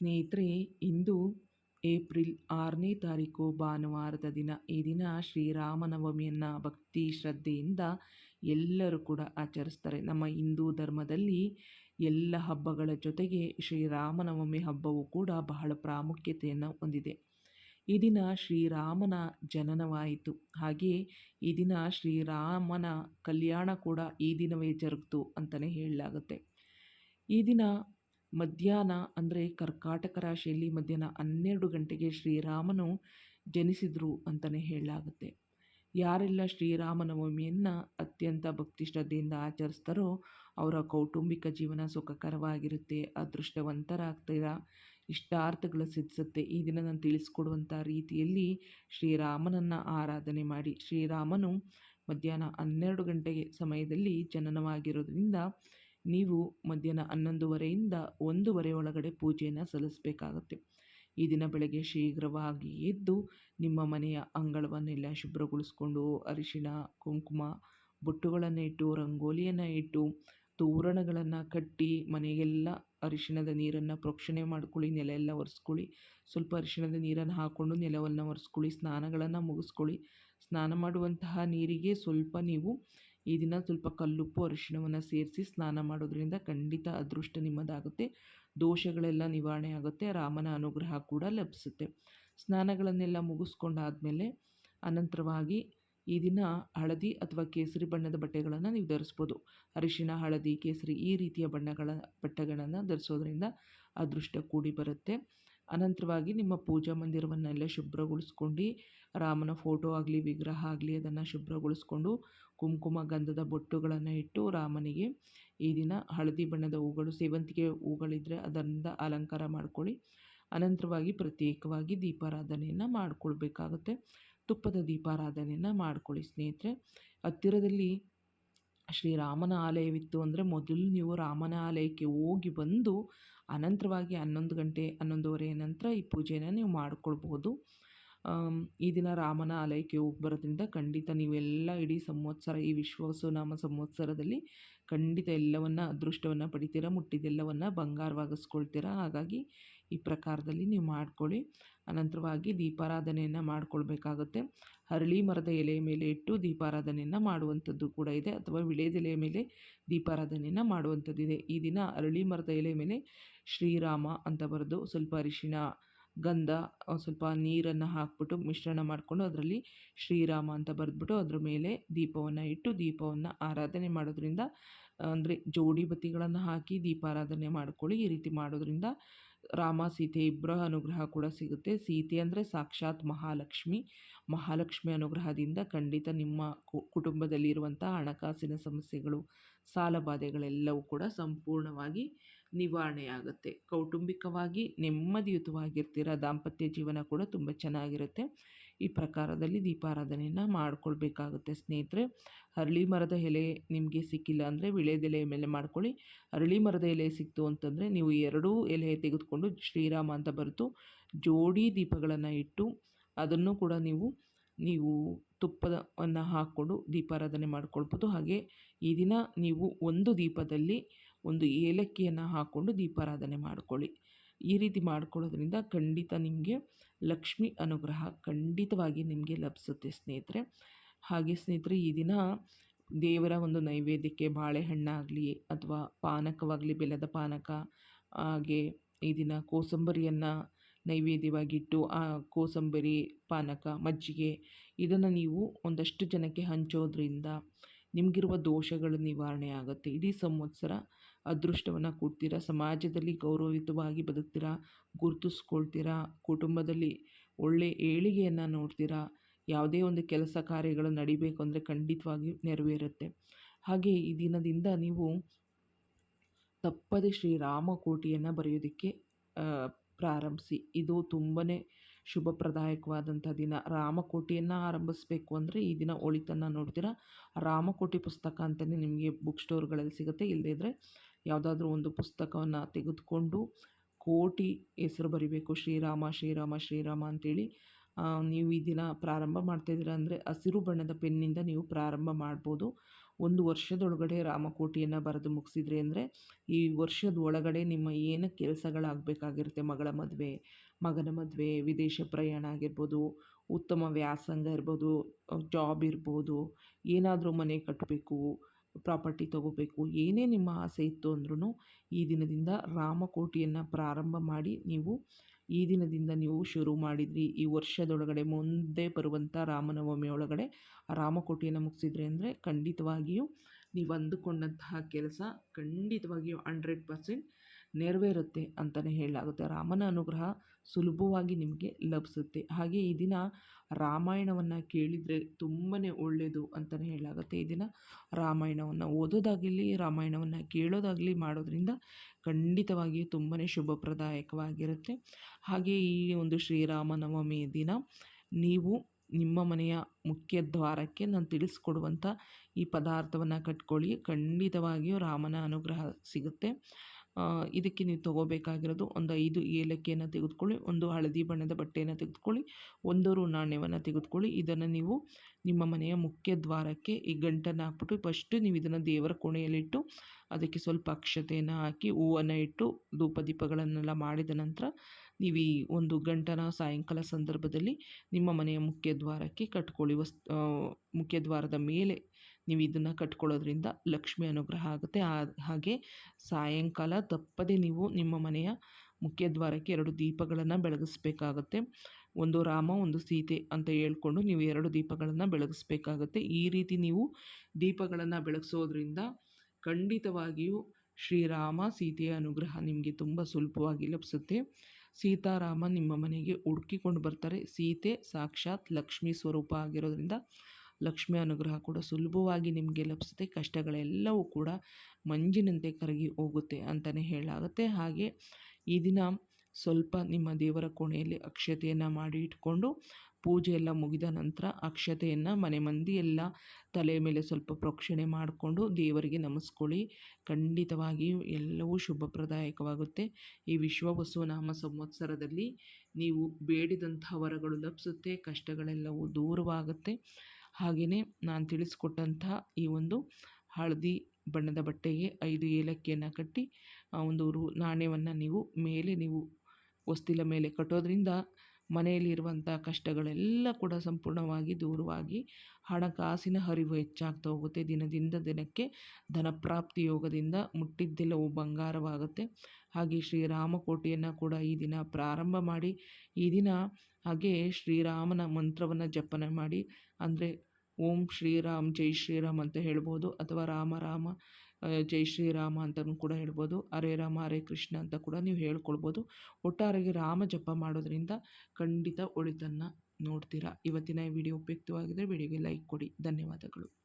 ಸ್ನೇಹಿತರೆ, ಇಂದು ಏಪ್ರಿಲ್ ಆರನೇ ತಾರೀಕು ಭಾನುವಾರದ ದಿನ. ಈ ದಿನ ಶ್ರೀರಾಮನವಮಿಯನ್ನು ಭಕ್ತಿ ಶ್ರದ್ಧೆಯಿಂದ ಎಲ್ಲರೂ ಕೂಡ ಆಚರಿಸ್ತಾರೆ. ನಮ್ಮ ಹಿಂದೂ ಧರ್ಮದಲ್ಲಿ ಎಲ್ಲ ಹಬ್ಬಗಳ ಜೊತೆಗೆ ಶ್ರೀರಾಮನವಮಿ ಹಬ್ಬವು ಕೂಡ ಬಹಳ ಪ್ರಾಮುಖ್ಯತೆಯನ್ನು ಹೊಂದಿದೆ. ಈ ದಿನ ಶ್ರೀರಾಮನ ಜನನವಾಯಿತು. ಹಾಗೆ ಈ ದಿನ ಶ್ರೀರಾಮನ ಕಲ್ಯಾಣ ಕೂಡ ಈ ದಿನವೇ ಜರುಗಿತು ಅಂತಲೇ ಹೇಳಲಾಗುತ್ತೆ. ಈ ದಿನ ಮಧ್ಯಾಹ್ನ ಅಂದರೆ ಕರ್ಕಾಟಕ ರಾಶಿಯಲ್ಲಿ ಮಧ್ಯಾಹ್ನ ಹನ್ನೆರಡು ಗಂಟೆಗೆ ಶ್ರೀರಾಮನು ಜನಿಸಿದರು ಅಂತಲೇ ಹೇಳಲಾಗುತ್ತೆ. ಯಾರೆಲ್ಲ ಶ್ರೀರಾಮನವಮಿಯನ್ನು ಅತ್ಯಂತ ಭಕ್ತಿ ಶ್ರದ್ಧೆಯಿಂದ ಆಚರಿಸ್ತಾರೋ ಅವರ ಕೌಟುಂಬಿಕ ಜೀವನ ಸುಖಕರವಾಗಿರುತ್ತೆ, ಅದೃಷ್ಟವಂತರಾಗ್ತೀರಾ? ಇಷ್ಟಾರ್ಥಗಳು ಸಿದ್ಧಿಸುತ್ತೆ. ಈ ದಿನ ನಾನು ತಿಳಿಸ್ಕೊಡುವಂಥ ರೀತಿಯಲ್ಲಿ ಶ್ರೀರಾಮನನ್ನು ಆರಾಧನೆ ಮಾಡಿ. ಶ್ರೀರಾಮನು ಮಧ್ಯಾಹ್ನ ಹನ್ನೆರಡು ಗಂಟೆಗೆ ಸಮಯದಲ್ಲಿ ಜನನವಾಗಿರೋದ್ರಿಂದ ನೀವು ಮಧ್ಯಾಹ್ನ ಹನ್ನೊಂದುವರೆಯಿಂದ ಒಂದೂವರೆ ಒಳಗಡೆ ಪೂಜೆಯನ್ನು ಸಲ್ಲಿಸಬೇಕಾಗತ್ತೆ. ಈ ದಿನ ಬೆಳಗ್ಗೆ ಶೀಘ್ರವಾಗಿ ಎದ್ದು ನಿಮ್ಮ ಮನೆಯ ಅಂಗಳವನ್ನೆಲ್ಲ ಶುಭ್ರಗೊಳಿಸ್ಕೊಂಡು ಅರಿಶಿಣ, ಕುಂಕುಮ, ಬೊಟ್ಟುಗಳನ್ನು ಇಟ್ಟು, ರಂಗೋಲಿಯನ್ನು ಇಟ್ಟು, ತೋರಣಗಳನ್ನು ಕಟ್ಟಿ, ಮನೆಗೆಲ್ಲ ಅರಿಶಿಣದ ನೀರನ್ನು ಪ್ರೋಕ್ಷಣೆ ಮಾಡ್ಕೊಳ್ಳಿ ನೆಲ ಎಲ್ಲ ಒರೆಸ್ಕೊಳ್ಳಿ. ಸ್ವಲ್ಪ ಅರಿಶಿಣದ ನೀರನ್ನು ಹಾಕ್ಕೊಂಡು ನೆಲವನ್ನು ಒರೆಸ್ಕೊಳ್ಳಿ, ಸ್ನಾನಗಳನ್ನು ಮುಗಿಸ್ಕೊಳ್ಳಿ. ಸ್ನಾನ ಮಾಡುವಂತಹ ನೀರಿಗೆ ಸ್ವಲ್ಪ ನೀವು ಈ ದಿನ ಸ್ವಲ್ಪ ಕಲ್ಲುಪ್ಪು, ಅರಿಶಿಣವನ್ನು ಸೇರಿಸಿ ಸ್ನಾನ ಮಾಡೋದ್ರಿಂದ ಖಂಡಿತ ಅದೃಷ್ಟ ನಿಮ್ಮದಾಗುತ್ತೆ. ದೋಷಗಳೆಲ್ಲ ನಿವಾರಣೆ ಆಗುತ್ತೆ, ರಾಮನ ಅನುಗ್ರಹ ಕೂಡ ಲಭಿಸುತ್ತೆ. ಸ್ನಾನಗಳನ್ನೆಲ್ಲ ಮುಗಿಸ್ಕೊಂಡಾದಮೇಲೆ ಅನಂತರವಾಗಿ ಈ ದಿನ ಹಳದಿ ಅಥವಾ ಕೇಸರಿ ಬಣ್ಣದ ಬಟ್ಟೆಗಳನ್ನು ನೀವು ಧರಿಸ್ಬೋದು. ಅರಿಶಿಣ, ಹಳದಿ, ಕೇಸರಿ ಈ ರೀತಿಯ ಬಣ್ಣಗಳ ಬಟ್ಟೆಗಳನ್ನು ಧರಿಸೋದ್ರಿಂದ ಅದೃಷ್ಟ ಕೂಡಿ ಬರುತ್ತೆ. ಅನಂತರವಾಗಿ ನಿಮ್ಮ ಪೂಜಾ ಮಂದಿರವನ್ನೆಲ್ಲ ಶುಭ್ರಗೊಳಿಸ್ಕೊಂಡು, ರಾಮನ ಫೋಟೋ ಆಗಲಿ, ವಿಗ್ರಹ ಆಗಲಿ ಅದನ್ನು ಶುಭ್ರಗೊಳಿಸ್ಕೊಂಡು, ಕುಂಕುಮ ಗಂಧದ ಬೊಟ್ಟುಗಳನ್ನು ಇಟ್ಟು ರಾಮನಿಗೆ ಈ ದಿನ ಹಳದಿ ಬಣ್ಣದ ಹೂಗಳು, ಸೇವಂತಿಗೆ ಹೂಗಳಿದ್ದರೆ ಅದರಿಂದ ಅಲಂಕಾರ ಮಾಡ್ಕೊಳ್ಳಿ. ಅನಂತರವಾಗಿ ಪ್ರತ್ಯೇಕವಾಗಿ ದೀಪಾರಾಧನೆಯನ್ನು ಮಾಡಿಕೊಳ್ಬೇಕಾಗತ್ತೆ. ತುಪ್ಪದ ದೀಪಾರಾಧನೆಯನ್ನು ಮಾಡ್ಕೊಳ್ಳಿ ಸ್ನೇಹಿತರೆ. ಹತ್ತಿರದಲ್ಲಿ ಶ್ರೀರಾಮನ ಆಲಯವಿತ್ತು ಅಂದರೆ ಮೊದಲು ನೀವು ರಾಮನ ಆಲಯಕ್ಕೆ ಹೋಗಿ ಬಂದು ಅನಂತರವಾಗಿ ಹನ್ನೊಂದು ಗಂಟೆ, ಹನ್ನೊಂದುವರೆ ನಂತರ ಈ ಪೂಜೆನ ನೀವು ಮಾಡಿಕೊಳ್ಬೋದು. ಈ ದಿನ ರಾಮನ ಆಲಯಕ್ಕೆ ಹೋಗಿ ಬರೋದ್ರಿಂದ ಖಂಡಿತ ನೀವೆಲ್ಲ ಇಡೀ ಸಂವತ್ಸರ, ಈ ವಿಶ್ವಾಸನಾಮ ಸಂವತ್ಸರದಲ್ಲಿ ಖಂಡಿತ ಎಲ್ಲವನ್ನು, ಅದೃಷ್ಟವನ್ನು ಪಡಿತೀರ, ಮುಟ್ಟಿದೆಲ್ಲವನ್ನು ಬಂಗಾರವಾಗಿಸ್ಕೊಳ್ತೀರ, ಹಾಗಾಗಿ ಈ ಪ್ರಕಾರದಲ್ಲಿ ನೀವು ಮಾಡ್ಕೊಳ್ಳಿ. ಅನಂತರವಾಗಿ ದೀಪಾರಾಧನೆಯನ್ನು ಮಾಡಿಕೊಳ್ಬೇಕಾಗುತ್ತೆ. ಹರಳಿ ಮರದ ಎಲೆಯ ಮೇಲೆ ಇಟ್ಟು ದೀಪಾರಾಧನೆಯನ್ನು ಮಾಡುವಂಥದ್ದು ಕೂಡ ಇದೆ, ಅಥವಾ ವಿಳೆದೆಲೆಯ ಮೇಲೆ ದೀಪಾರಾಧನೆಯನ್ನು ಮಾಡುವಂಥದ್ದಿದೆ. ಈ ದಿನ ಅರಳಿ ಮರದ ಎಲೆ ಮೇಲೆ ಶ್ರೀರಾಮ ಅಂತ ಬರೆದು ಸ್ವಲ್ಪ ಅರಿಶಿಣ, ಗಂಧ ಸ್ವಲ್ಪ ನೀರನ್ನು ಹಾಕ್ಬಿಟ್ಟು ಮಿಶ್ರಣ ಮಾಡಿಕೊಂಡು ಅದರಲ್ಲಿ ಶ್ರೀರಾಮ ಅಂತ ಬರೆದ್ಬಿಟ್ಟು ಅದರ ಮೇಲೆ ದೀಪವನ್ನು ಇಟ್ಟು ದೀಪವನ್ನು ಆರಾಧನೆ ಮಾಡೋದ್ರಿಂದ, ಅಂದರೆ ಜೋಡಿ ಬತ್ತಿಗಳನ್ನು ಹಾಕಿ ದೀಪಾರಾಧನೆ ಮಾಡ್ಕೊಳ್ಳಿ. ಈ ರೀತಿ ಮಾಡೋದ್ರಿಂದ ರಾಮ, ಸೀತೆ ಇಬ್ಬರ ಅನುಗ್ರಹ ಕೂಡ ಸಿಗುತ್ತೆ. ಸೀತೆ ಅಂದರೆ ಸಾಕ್ಷಾತ್ ಮಹಾಲಕ್ಷ್ಮಿ. ಮಹಾಲಕ್ಷ್ಮಿ ಅನುಗ್ರಹದಿಂದ ಖಂಡಿತ ನಿಮ್ಮ ಕುಟುಂಬದಲ್ಲಿರುವಂಥ ಹಣಕಾಸಿನ ಸಮಸ್ಯೆಗಳು ಸಾಲಬಾಧೆಗಳೆಲ್ಲವೂ ಕೂಡ ಸಂಪೂರ್ಣವಾಗಿ ನಿವಾರಣೆಯಾಗುತ್ತೆ. ಕೌಟುಂಬಿಕವಾಗಿ ನೆಮ್ಮದಿಯುತವಾಗಿರ್ತೀರ, ದಾಂಪತ್ಯ ಜೀವನ ಕೂಡ ತುಂಬ ಚೆನ್ನಾಗಿರುತ್ತೆ. ಈ ಪ್ರಕಾರದಲ್ಲಿ ದೀಪಾರಾಧನೆಯನ್ನು ಮಾಡ್ಕೊಳ್ಬೇಕಾಗುತ್ತೆ ಸ್ನೇಹಿತರೆ. ಅರಳಿ ಮರದ ಎಲೆ ನಿಮಗೆ ಸಿಕ್ಕಿಲ್ಲ ಅಂದರೆ ವಿಳೆದೆಲೆ ಮೇಲೆ ಮಾಡ್ಕೊಳ್ಳಿ. ಅರಳಿ ಮರದ ಎಲೆ ಸಿಕ್ತು ಅಂತಂದರೆ ನೀವು ಎರಡೂ ಎಲೆ ತೆಗೆದುಕೊಂಡು ಶ್ರೀರಾಮ ಅಂತ ಬರೆದು ಜೋಡಿ ದೀಪಗಳನ್ನು ಇಟ್ಟು ಅದನ್ನು ಕೂಡ ನೀವು ನೀವು ತುಪ್ಪವನ್ನು ಹಾಕ್ಕೊಂಡು ದೀಪಾರಾಧನೆ ಮಾಡ್ಕೊಳ್ಬೋದು. ಹಾಗೆ ಈ ದಿನ ನೀವು ಒಂದು ದೀಪದಲ್ಲಿ ಒಂದು ಏಲಕ್ಕಿಯನ್ನು ಹಾಕ್ಕೊಂಡು ದೀಪಾರಾಧನೆ ಮಾಡ್ಕೊಳ್ಳಿ. ಈ ರೀತಿ ಮಾಡ್ಕೊಳ್ಳೋದ್ರಿಂದ ಖಂಡಿತ ನಿಮಗೆ ಲಕ್ಷ್ಮಿ ಅನುಗ್ರಹ ಖಂಡಿತವಾಗಿ ನಿಮಗೆ ಲಭಿಸುತ್ತೆ ಸ್ನೇಹಿತರೆ. ಹಾಗೆ ಸ್ನೇಹಿತರೆ, ಈ ದಿನ ದೇವರ ಒಂದು ನೈವೇದ್ಯಕ್ಕೆ ಬಾಳೆಹಣ್ಣಾಗಲಿ ಅಥವಾ ಪಾನಕವಾಗಲಿ, ಬೆಲ್ಲದ ಪಾನಕ, ಹಾಗೆ ಈ ದಿನ ಕೋಸಂಬರಿಯನ್ನು ನೈವೇದ್ಯವಾಗಿಟ್ಟು, ಆ ಕೋಸಂಬರಿ, ಪಾನಕ, ಮಜ್ಜಿಗೆ ಇದನ್ನು ನೀವು ಒಂದಷ್ಟು ಜನಕ್ಕೆ ಹಂಚೋದ್ರಿಂದ ನಿಮಗಿರುವ ದೋಷಗಳು ನಿವಾರಣೆ ಆಗುತ್ತೆ ಇಡೀ ಸಂವತ್ಸರ ಅದೃಷ್ಟವನ್ನು ಕೊಡ್ತೀರಾ? ಸಮಾಜದಲ್ಲಿ ಗೌರವಯುತವಾಗಿ ಬದುಕ್ತೀರಾ? ಗುರುತಿಸ್ಕೊಳ್ತೀರಾ? ಕುಟುಂಬದಲ್ಲಿ ಒಳ್ಳೆಯ ಏಳಿಗೆಯನ್ನು ನೋಡ್ತೀರಾ? ಯಾವುದೇ ಒಂದು ಕೆಲಸ ಕಾರ್ಯಗಳು ನಡಿಬೇಕು ಅಂದರೆ ಖಂಡಿತವಾಗಿ ನೆರವೇರುತ್ತೆ. ಹಾಗೆ ಈ ದಿನದಿಂದ ನೀವು ತಪ್ಪದೆ ಶ್ರೀರಾಮಕೋಟಿಯನ್ನು ಬರೆಯೋದಕ್ಕೆ ಪ್ರಾರಂಭಿಸಿ. ಇದು ತುಂಬಾ ಶುಭಪ್ರದಾಯಕವಾದಂಥ ದಿನ. ರಾಮಕೋಟಿಯನ್ನು ಆರಂಭಿಸಬೇಕು ಅಂದರೆ ಈ ದಿನ ಒಳಿತನ್ನು ನೋಡ್ತೀರಾ? ರಾಮಕೋಟಿ ಪುಸ್ತಕ ಅಂತಲೇ ನಿಮಗೆ ಬುಕ್ ಸ್ಟೋರ್ಗಳಲ್ಲಿ ಸಿಗುತ್ತೆ. ಇಲ್ಲದೇ ಇದ್ದರೆ ಯಾವುದಾದ್ರೂ ಒಂದು ಪುಸ್ತಕವನ್ನು ತೆಗೆದುಕೊಂಡು ಕೋಟಿ ಹೆಸರು ಬರಿಬೇಕು, ಶ್ರೀರಾಮ ಶ್ರೀರಾಮ ಶ್ರೀರಾಮ ಅಂತೇಳಿ ನೀವು ಈ ದಿನ ಪ್ರಾರಂಭ ಮಾಡ್ತಾಯಿದ್ದೀರಾ ಅಂದರೆ ಹಸಿರು ಬಣ್ಣದ ಪೆನ್ನಿಂದ ನೀವು ಪ್ರಾರಂಭ ಮಾಡ್ಬೋದು. ಒಂದು ವರ್ಷದೊಳಗಡೆ ರಾಮಕೋಟಿಯನ್ನು ಬರೆದು ಮುಗಿಸಿದ್ರಿ ಅಂದರೆ ಈ ವರ್ಷದ ಒಳಗಡೆ ನಿಮ್ಮ ಏನು ಕೆಲಸಗಳಾಗಬೇಕಾಗಿರುತ್ತೆ? ಮಗಳ ಮದುವೆ, ಮಗನ ಮದುವೆ, ವಿದೇಶ ಪ್ರಯಾಣ ಆಗಿರ್ಬೋದು, ಉತ್ತಮ ವ್ಯಾಸಂಗ ಇರ್ಬೋದು, ಜಾಬ್ ಇರ್ಬೋದು, ಏನಾದರೂ ಮನೆ ಕಟ್ಟಬೇಕು ಪ್ರಾಪರ್ಟಿ ತಗೋಬೇಕು, ಏನೇ ನಿಮ್ಮ ಆಸೆ ಇತ್ತು ಅಂದ್ರೂ ಈ ದಿನದಿಂದ ರಾಮಕೋಟಿಯನ್ನು ಪ್ರಾರಂಭ ಮಾಡಿ ನೀವು ಈ ದಿನದಿಂದ ನೀವು ಶುರು ಮಾಡಿದ್ರಿ. ಈ ವರ್ಷದೊಳಗಡೆ ಮುಂದೆ ಬರುವಂಥ ರಾಮನವಮಿ ಒಳಗಡೆ ರಾಮಕೋಟಿಯನ್ನು ಮುಗಿಸಿದ್ರಿ ಅಂದರೆ ಖಂಡಿತವಾಗಿಯೂ ನೀವು ಅಂದುಕೊಂಡಂತಹ ಕೆಲಸ ಖಂಡಿತವಾಗಿಯೂ ಹಂಡ್ರೆಡ್ ಪರ್ಸೆಂಟ್ ನೆರವೇರುತ್ತೆ ಅಂತಲೇ ಹೇಳಲಾಗುತ್ತೆ. ರಾಮನ ಅನುಗ್ರಹ ಸುಲಭವಾಗಿ ನಿಮಗೆ ಲಭಿಸುತ್ತೆ. ಹಾಗೆ ಈ ದಿನ ರಾಮಾಯಣವನ್ನು ಕೇಳಿದರೆ ತುಂಬಾ ಒಳ್ಳೆಯದು ಅಂತಲೇ ಹೇಳಲಾಗುತ್ತೆ. ಈ ದಿನ ರಾಮಾಯಣವನ್ನು ಓದೋದಾಗಲಿ, ರಾಮಾಯಣವನ್ನು ಕೇಳೋದಾಗಲಿ ಮಾಡೋದ್ರಿಂದ ಖಂಡಿತವಾಗಿಯೂ ತುಂಬಾ ಶುಭಪ್ರದಾಯಕವಾಗಿರುತ್ತೆ. ಹಾಗೆ ಈ ಒಂದು ಶ್ರೀರಾಮನವಮಿ ದಿನ ನೀವು ನಿಮ್ಮ ಮನೆಯ ಮುಖ್ಯ ದ್ವಾರಕ್ಕೆ ನಾನು ತಿಳಿಸ್ಕೊಡುವಂಥ ಈ ಪದಾರ್ಥವನ್ನು ಕಟ್ಕೊಳ್ಳಿ. ಖಂಡಿತವಾಗಿಯೂ ರಾಮನ ಅನುಗ್ರಹ ಸಿಗುತ್ತೆ. ಇದಕ್ಕೆ ನೀವು ತೊಗೋಬೇಕಾಗಿರೋದು ಒಂದು ಐದು ಏಲಕ್ಕಿಯನ್ನು ತೆಗೆದುಕೊಳ್ಳಿ, ಒಂದು ಹಳದಿ ಬಣ್ಣದ ಬಟ್ಟೆಯನ್ನು ತೆಗೆದುಕೊಳ್ಳಿ ಒಂದೂರು ನಾಣ್ಯವನ್ನು ತೆಗೆದುಕೊಳ್ಳಿ. ಇದನ್ನು ನೀವು ನಿಮ್ಮ ಮನೆಯ ಮುಖ್ಯ ದ್ವಾರಕ್ಕೆ ಈ ಗಂಟನ್ನು ಹಾಕ್ಬಿಟ್ಟು ಫಸ್ಟು ನೀವು ಇದನ್ನು ದೇವರ ಕೋಣೆಯಲ್ಲಿಟ್ಟು ಅದಕ್ಕೆ ಸ್ವಲ್ಪ ಅಕ್ಷತೆಯನ್ನು ಹಾಕಿ, ಹೂವನ್ನು ಇಟ್ಟು ಧೂಪ ದೀಪಗಳನ್ನೆಲ್ಲ ಮಾಡಿದ ನಂತರ ನೀವು ಈ ಒಂದು ಗಂಟನ ಸಾಯಂಕಾಲ ಸಂದರ್ಭದಲ್ಲಿ ನಿಮ್ಮ ಮನೆಯ ಮುಖ್ಯ ದ್ವಾರಕ್ಕೆ ಕಟ್ಕೊಳ್ಳಿ. ವಸ್ ಮುಖ್ಯ ದ್ವಾರದ ಮೇಲೆ ನೀವು ಇದನ್ನು ಕಟ್ಕೊಳ್ಳೋದ್ರಿಂದ ಲಕ್ಷ್ಮಿ ಅನುಗ್ರಹ ಆಗುತ್ತೆ. ಹಾಗೆ ಸಾಯಂಕಾಲ ತಪ್ಪದೆ ನೀವು ನಿಮ್ಮ ಮನೆಯ ಮುಖ್ಯ ದ್ವಾರಕ್ಕೆ ಎರಡು ದೀಪಗಳನ್ನು ಬೆಳಗಿಸ್ಬೇಕಾಗತ್ತೆ. ಒಂದು ರಾಮ, ಒಂದು ಸೀತೆ ಅಂತ ಹೇಳ್ಕೊಂಡು ನೀವು ಎರಡು ದೀಪಗಳನ್ನು ಬೆಳಗಿಸ್ಬೇಕಾಗತ್ತೆ. ಈ ರೀತಿ ನೀವು ದೀಪಗಳನ್ನು ಬೆಳಗಿಸೋದ್ರಿಂದ ಖಂಡಿತವಾಗಿಯೂ ಶ್ರೀರಾಮ ಸೀತೆಯ ಅನುಗ್ರಹ ನಿಮಗೆ ತುಂಬ ಸುಲಭವಾಗಿ ಲಭಿಸುತ್ತೆ. ಸೀತಾರಾಮ ನಿಮ್ಮ ಮನೆಗೆ ಹುಡುಕಿಕೊಂಡು ಬರ್ತಾರೆ. ಸೀತೆ ಸಾಕ್ಷಾತ್ ಲಕ್ಷ್ಮೀ ಸ್ವರೂಪ ಆಗಿರೋದ್ರಿಂದ ಲಕ್ಷ್ಮಿ ಅನುಗ್ರಹ ಕೂಡ ಸುಲಭವಾಗಿ ನಿಮಗೆ ಲಭಿಸುತ್ತೆ. ಕಷ್ಟಗಳೆಲ್ಲವೂ ಕೂಡ ಮಂಜಿನಂತೆ ಕರಗಿ ಹೋಗುತ್ತೆ ಅಂತಲೇ ಹೇಳಲಾಗುತ್ತೆ. ಹಾಗೆ ಈ ದಿನ ಸ್ವಲ್ಪ ನಿಮ್ಮ ದೇವರ ಕೋಣೆಯಲ್ಲಿ ಅಕ್ಷತೆಯನ್ನು ಮಾಡಿ ಇಟ್ಕೊಂಡು ಪೂಜೆ ಎಲ್ಲ ಮುಗಿದ ನಂತರ ಅಕ್ಷತೆಯನ್ನು ಮನೆ ಮಂದಿ ಎಲ್ಲ ತಲೆ ಮೇಲೆ ಸ್ವಲ್ಪ ಪ್ರೋಕ್ಷಣೆ ಮಾಡಿಕೊಂಡು ದೇವರಿಗೆ ನಮಸ್ಕೊಳ್ಳಿ. ಖಂಡಿತವಾಗಿಯೂ ಎಲ್ಲವೂ ಶುಭಪ್ರದಾಯಕವಾಗುತ್ತೆ. ಈ ವಿಶ್ವವಸು ನಾಮ ಸಂವತ್ಸರದಲ್ಲಿ ನೀವು ಬೇಡಿದಂಥ ವರಗಳು ಲಭಿಸುತ್ತೆ, ಕಷ್ಟಗಳೆಲ್ಲವೂ ದೂರವಾಗುತ್ತೆ. ಹಾಗೆಯೇ ನಾನು ತಿಳಿಸ್ಕೊಟ್ಟಂತಹ ಈ ಒಂದು ಹಳದಿ ಬಣ್ಣದ ಬಟ್ಟೆಗೆ ಐದು ಏಲಕ್ಕಿಯನ್ನು ಕಟ್ಟಿ ಒಂದು ರು, ನಾಣ್ಯವನ್ನು ನೀವು ಮೇಲೆ ನೀವು ವಸ್ತಿಲ ಮೇಲೆ ಕಟ್ಟೋದ್ರಿಂದ ಮನೆಯಲ್ಲಿರುವಂಥ ಕಷ್ಟಗಳೆಲ್ಲ ಕೂಡ ಸಂಪೂರ್ಣವಾಗಿ ದೂರವಾಗಿ ಹಣಕಾಸಿನ ಹರಿವು ಹೆಚ್ಚಾಗ್ತಾ ಹೋಗುತ್ತೆ. ದಿನದಿಂದ ದಿನಕ್ಕೆ ಧನಪ್ರಾಪ್ತಿ ಯೋಗದಿಂದ ಮುಟ್ಟಿದ್ದೆಲ್ಲವೂ ಬಂಗಾರವಾಗುತ್ತೆ. ಹಾಗೆ ಶ್ರೀರಾಮಕೋಟೆಯನ್ನು ಕೂಡ ಈ ದಿನ ಪ್ರಾರಂಭ ಮಾಡಿ, ಈ ದಿನ ಹಾಗೆ ಶ್ರೀರಾಮನ ಮಂತ್ರವನ್ನು ಜಪನೆ ಮಾಡಿ, ಅಂದರೆ ಓಂ ಶ್ರೀರಾಮ್ ಜೈ ಶ್ರೀರಾಮ್ ಅಂತ ಹೇಳ್ಬೋದು. ಅಥವಾ ರಾಮ ರಾಮ ಜೈ ಶ್ರೀರಾಮ ಅಂತಲೂ ಕೂಡ ಹೇಳ್ಬೋದು. ಹರೇ ರಾಮ, ಹರೇ ಕೃಷ್ಣ ಅಂತ ಕೂಡ ನೀವು ಹೇಳ್ಕೊಳ್ಬೋದು. ಒಟ್ಟಾರೆಗೆ ರಾಮ ಜಪ ಮಾಡೋದ್ರಿಂದ ಖಂಡಿತ ಒಳಿತನ್ನು ನೋಡ್ತೀರಾ. ಇವತ್ತಿನ ವಿಡಿಯೋ ಉಪಯುಕ್ತವಾಗಿದ್ದರೆ ವಿಡಿಯೋಗೆ ಲೈಕ್ ಕೊಡಿ. ಧನ್ಯವಾದಗಳು.